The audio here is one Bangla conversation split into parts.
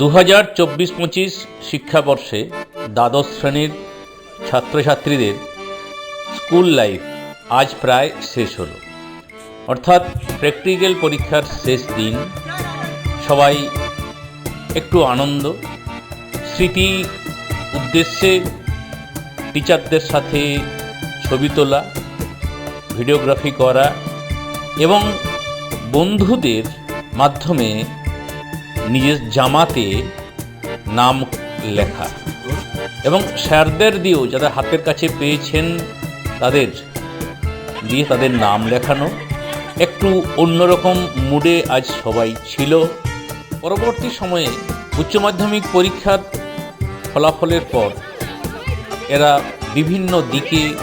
দু হাজার চব্বিশ পঁচিশ শিক্ষাবর্ষে দ্বাদশ শ্রেণির ছাত্রছাত্রীদের স্কুল লাইফ আজ প্রায় শেষ হলো। অর্থাৎ প্র্যাকটিক্যাল পরীক্ষার শেষ দিন, সবাই একটু আনন্দ, স্মৃতি উদ্দেশ্যে টিচারদের সাথে ছবি তোলা, ভিডিওগ্রাফি করা এবং বন্ধুদের মাধ্যমে নিজের জামাতে নাম লেখা। এবং স্যারদের দিয়েও যারা হাতের কাছে পেয়েছেন তাদের দিয়ে তাদের নাম লেখানো। একটু অন্যরকম মুডে আজ সবাই ছিল। পরবর্তী সময়ে উচ্চ মাধ্যমিক পরীক্ষার ফলাফলের পর এরা বিভিন্ন দিকে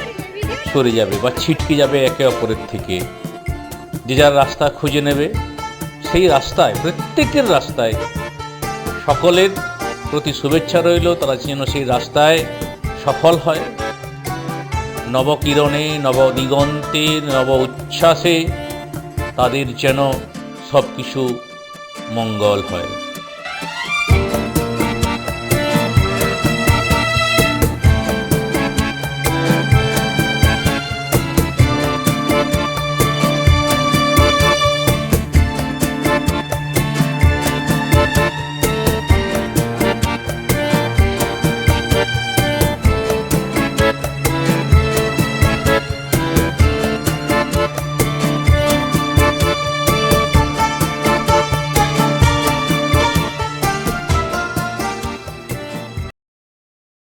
সরে যাবে বা ছিটকে যাবে একে অপরের থেকে। যে যার রাস্তা খুঁজে নেবে। সেই রাস্তায়, প্রত্যেকের রাস্তায় সকলের প্রতি শুভেচ্ছা রইল। তারা যেন সেই রাস্তায় সফল হয়। নবকিরণে, নবদিগন্তে, নব উচ্ছ্বাসে তাদের যেন সব কিছু মঙ্গল হয়।